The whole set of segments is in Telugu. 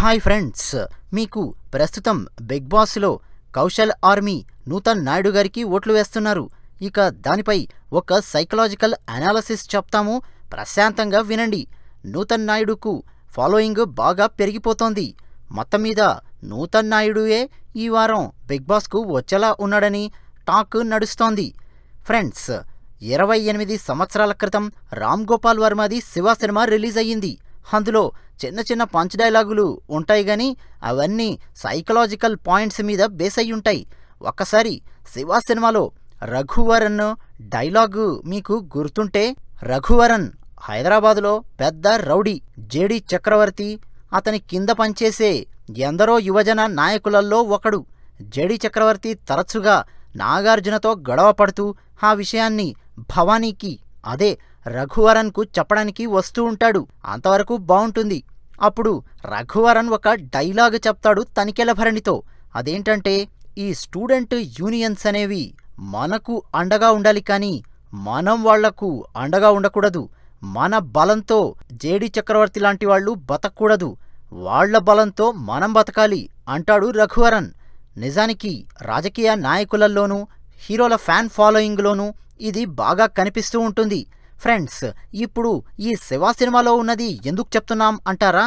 హాయ్ ఫ్రెండ్స్ మీకు ప్రస్తుతం బిగ్ బాస్లో కౌశల్ ఆర్మీ నూతన్ నాయుడు గారికి ఓట్లు వేస్తున్నారు. ఇక దానిపై ఒక సైకలాజికల్ అనాలసిస్ చెప్తాము. ప్రశాంతంగా వినండి. నూతన్ నాయుడుకు ఫాలోయింగ్ బాగా పెరిగిపోతోంది. మొత్తం మీద నూతన్ నాయుడుయే ఈ వారం బిగ్ బాస్కు వచ్చేలా ఉన్నాడని టాక్ నడుస్తోంది. ఫ్రెండ్స్ ఇరవై ఎనిమిది సంవత్సరాల క్రితం రామ్ గోపాల్ వర్మది శివ సినిమా రిలీజ్ అయ్యింది. అందులో చిన్న చిన్న పంచ్ డైలాగులు ఉంటాయి గాని అవన్నీ సైకలాజికల్ పాయింట్స్ మీద బేస్ అయి ఉంటాయి. ఒక్కసారి శివ సినిమాలో రఘువరన్ డైలాగు మీకు గుర్తుంటే రఘువరన్ హైదరాబాదులో పెద్ద రౌడీ జేడి చక్రవర్తి అతని కింద పనిచేసే ఎందరో యువజన నాయకులల్లో ఒకడు. జేడి చక్రవర్తి తరచుగా నాగార్జునతో గొడవ పడుతూ ఆ విషయాన్ని భవానీకి అదే రఘువరన్కు చెప్పడానికి వస్తూ ఉంటాడు. అంతవరకు బావుంటుంది. అప్పుడు రఘువరన్ ఒక డైలాగ్ చెప్తాడు తనికెల భరణితో అదేంటంటే ఈ స్టూడెంట్ యూనియన్స్ అనేవి మనకు అండగా ఉండాలి కానీ మనం వాళ్ళకు అండగా ఉండకూడదు. మన బలంతో జేడి చక్రవర్తి లాంటి వాళ్ళు బతకూడదు. వాళ్ళ బలంతో మనం బతకాలి అంటాడు రఘువరన్. నిజానికి రాజకీయ నాయకులల్లోనూ హీరోల ఫ్యాన్ ఫాలోయింగ్లోనూ ఇది బాగా కనిపిస్తూ ఉంటుంది. ఫ్రెండ్స్ ఇప్పుడు ఈ శివ సినిమాలో ఉన్నది ఎందుకు చెప్తున్నాం అంటారా?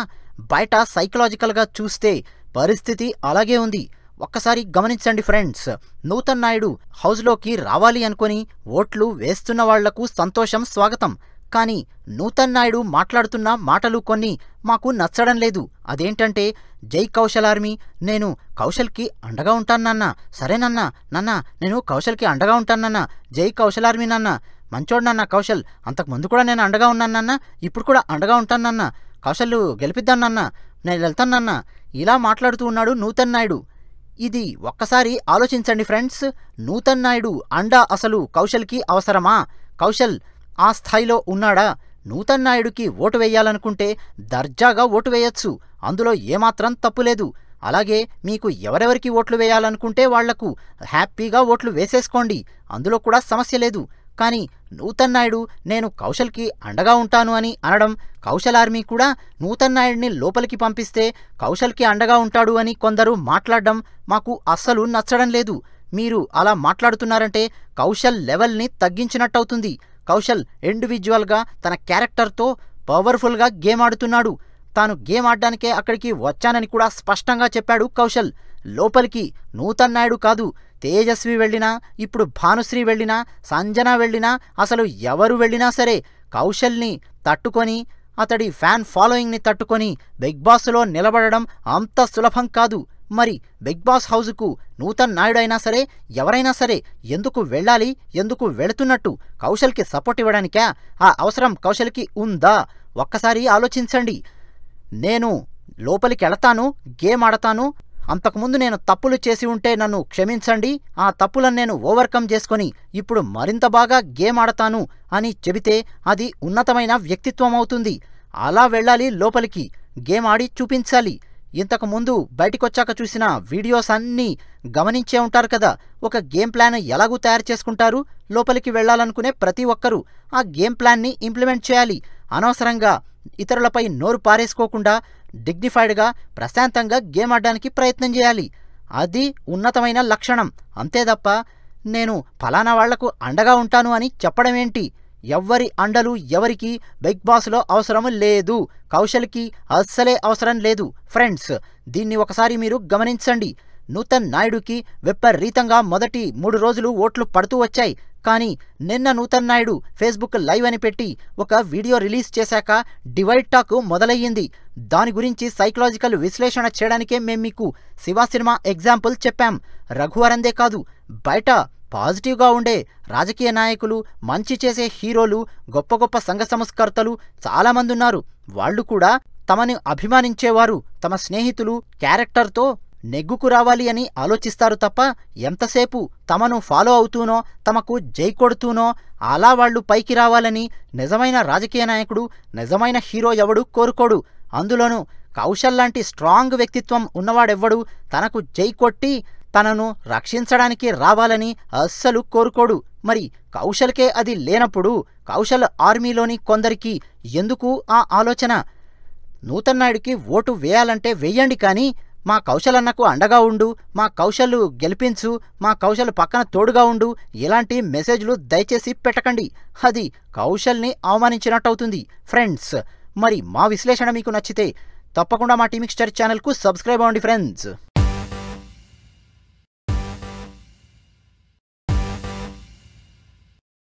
బయట సైకలాజికల్గా చూస్తే పరిస్థితి అలాగే ఉంది. ఒక్కసారి గమనించండి ఫ్రెండ్స్ నూతన్ నాయుడు హౌస్లోకి రావాలి అనుకుని ఓట్లు వేస్తున్న వాళ్ళకు సంతోషం స్వాగతం. కానీ నూతన్ నాయుడు మాట్లాడుతున్న మాటలు కొన్ని మాకు నచ్చడం లేదు. అదేంటంటే జై కౌశల్ ఆర్మీ నేను కౌశల్కి అండగా ఉంటానన్న సరేనన్న నన్న నేను కౌశల్కి అండగా ఉంటానన్న జై కౌశల్ ఆర్మీ నాన్న మంచోడనన్న కౌశల్. అంతకు ముందు కూడా నేను అండగా ఉన్నానన్న ఇప్పుడు కూడా అండగా ఉంటానన్న కౌశల్ గెలిపిద్దానన్న నేను వెళ్తానన్న ఇలా మాట్లాడుతూ ఉన్నాడు నూతన్ నాయుడు. ఇది ఒక్కసారి ఆలోచించండి ఫ్రెండ్స్. నూతన్ నాయుడు అండ అసలు కౌశల్కి అవసరమా? కౌశల్ ఆ స్థాయిలో ఉన్నాడా? నూతన్ నాయుడుకి ఓటు వేయాలనుకుంటే దర్జాగా ఓటు వేయొచ్చు. అందులో ఏమాత్రం తప్పులేదు అలాగే మీకు ఎవరెవరికి ఓట్లు వేయాలనుకుంటే వాళ్ళకు హ్యాపీగా ఓట్లు వేసేసుకోండి. అందులో కూడా సమస్య లేదు. కానీ నూతన్ నాయుడు నేను కౌశల్కి అండగా ఉంటాను అని అనడం కౌశల్ ఆర్మీ కూడా నూతన్ నాయుడిని లోపలికి పంపిస్తే కౌశల్కి అండగా ఉంటాడు అని కొందరు మాట్లాడడం మాకు అస్సలు నచ్చడం లేదు. మీరు అలా మాట్లాడుతున్నారంటే కౌశల్ లెవెల్ని తగ్గించినట్టవుతుంది. కౌశల్ ఇండివిజువల్గా తన క్యారెక్టర్తో పవర్ఫుల్గా గేమ్ ఆడుతున్నాడు. తాను గేమ్ ఆడడానికే అక్కడికి వచ్చానని కూడా స్పష్టంగా చెప్పాడు కౌశల్. లోపలికి నూతన్ నాయుడు కాదు తేజస్వి వెళ్ళినా ఇప్పుడు భానుశ్రీ వెళ్ళినా సంజన వెళ్ళినా అసలు ఎవరు వెళ్ళినా సరే కౌశల్ని తట్టుకొని అతడి ఫ్యాన్ ఫాలోయింగ్ని తట్టుకొని బిగ్ బాస్లో నిలబడడం అంత సులభం కాదు. మరి బిగ్ బాస్ హౌస్కు నూతన్ నాయుడైనా సరే ఎవరైనా సరే ఎందుకు వెళ్ళాలి ఎందుకు వెళుతున్నట్టు కౌశల్కి సపోర్ట్ ఇవ్వడానికా? ఆ అవసరం కౌశల్కి ఉందా? ఒక్కసారి ఆలోచించండి. నేను లోపలికి వెళతాను గేమ్ ఆడతాను. అంతకుముందు నేను తప్పులు చేసి ఉంటే నన్ను క్షమించండి. ఆ తప్పులను నేను ఓవర్కమ్ చేసుకొని ఇప్పుడు మరింత బాగా గేమ్ ఆడతాను అని చెబితే అది ఉన్నతమైన వ్యక్తిత్వం అవుతుంది. అలా వెళ్ళాలి లోపలికి. గేమ్ ఆడి చూపించాలి. ఇంతకుముందు బయటికొచ్చాక చూసిన వీడియోస్ అన్నీ గమనించే ఉంటారు కదా. ఒక గేమ్ ప్లాన్ ఎలాగూ తయారు చేసుకుంటారు? లోపలికి వెళ్ళాలనుకునే ప్రతి ఒక్కరూ ఆ గేమ్ ప్లాన్ని ఇంప్లిమెంట్ చేయాలి. అనవసరంగా ఇతరులపై నోరు పారేసుకోకుండా డిగ్నిఫైడ్గా ప్రశాంతంగా గేమ్ ఆడడానికి ప్రయత్నం చేయాలి. అది ఉన్నతమైన లక్షణం. అంతే తప్ప నేను ఫలానా వాళ్ళకు అండగా ఉంటాను అని చెప్పడమేంటి? ఎవ్వరి అండలు ఎవరికి బిగ్ బాస్లో అవసరం లేదు. కౌశల్కి అస్సలే అవసరం లేదు. ఫ్రెండ్స్ దీన్ని ఒకసారి మీరు గమనించండి. నూతన్ నాయుడుకి విపరీతంగా మొదటి మూడు రోజులు ఓట్లు పడుతూ వచ్చాయి. కానీ నిన్న నూతన్ నాయుడు ఫేస్బుక్ లైవ్ అని పెట్టి ఒక వీడియో రిలీజ్ చేశాక డివైడ్ టాక్ మొదలయ్యింది. దాని గురించి సైకలాజికల్ విశ్లేషణ చేయడానికే మేం మీకు శివ సినిమా ఎగ్జాంపుల్ చెప్పాం. రఘువరందే కాదు బయట పాజిటివ్గా ఉండే రాజకీయ నాయకులు మంచి చేసే హీరోలు గొప్ప గొప్ప సంఘ సంస్కర్తలు చాలామంది ఉన్నారు. వాళ్ళు కూడా తమని అభిమానించేవారు తమ స్నేహితులు క్యారెక్టర్తో నెగ్గుకు రావాలి అని ఆలోచిస్తారు తప్ప ఎంతసేపు తమను ఫాలో అవుతూనో తమకు జై కొడుతూనో అలా వాళ్ళు పైకి రావాలని నిజమైన రాజకీయ నాయకుడు నిజమైన హీరో ఎవడు కోరుకోడు. అందులోనూ కౌశల్ లాంటి స్ట్రాంగ్ వ్యక్తిత్వం ఉన్నవాడెవ్వడు. తనకు జై కొట్టి తనను రక్షించడానికి రావాలని అస్సలు కోరుకోడు. మరి కౌశల్కే అది లేనప్పుడు కౌశల్ ఆర్మీలోని కొందరికి ఎందుకు ఆ ఆలోచన? నూతన్ నాయుడికి ఓటు వేయాలంటే వేయండి కానీ మా కౌశలన్నకు అండగా ఉండు మా కౌశల్ గెలిపించు మా కౌశల్ పక్కన తోడుగా ఉండు ఇలాంటి మెసేజ్లు దయచేసి పెట్టకండి. అది కౌశల్ని అవమానించినట్టవుతుంది. ఫ్రెండ్స్ మరి మా విశ్లేషణ మీకు నచ్చితే తప్పకుండా మా టీమిక్స్టర్ ఛానల్కు సబ్స్క్రైబ్ అవ్వండి ఫ్రెండ్స్.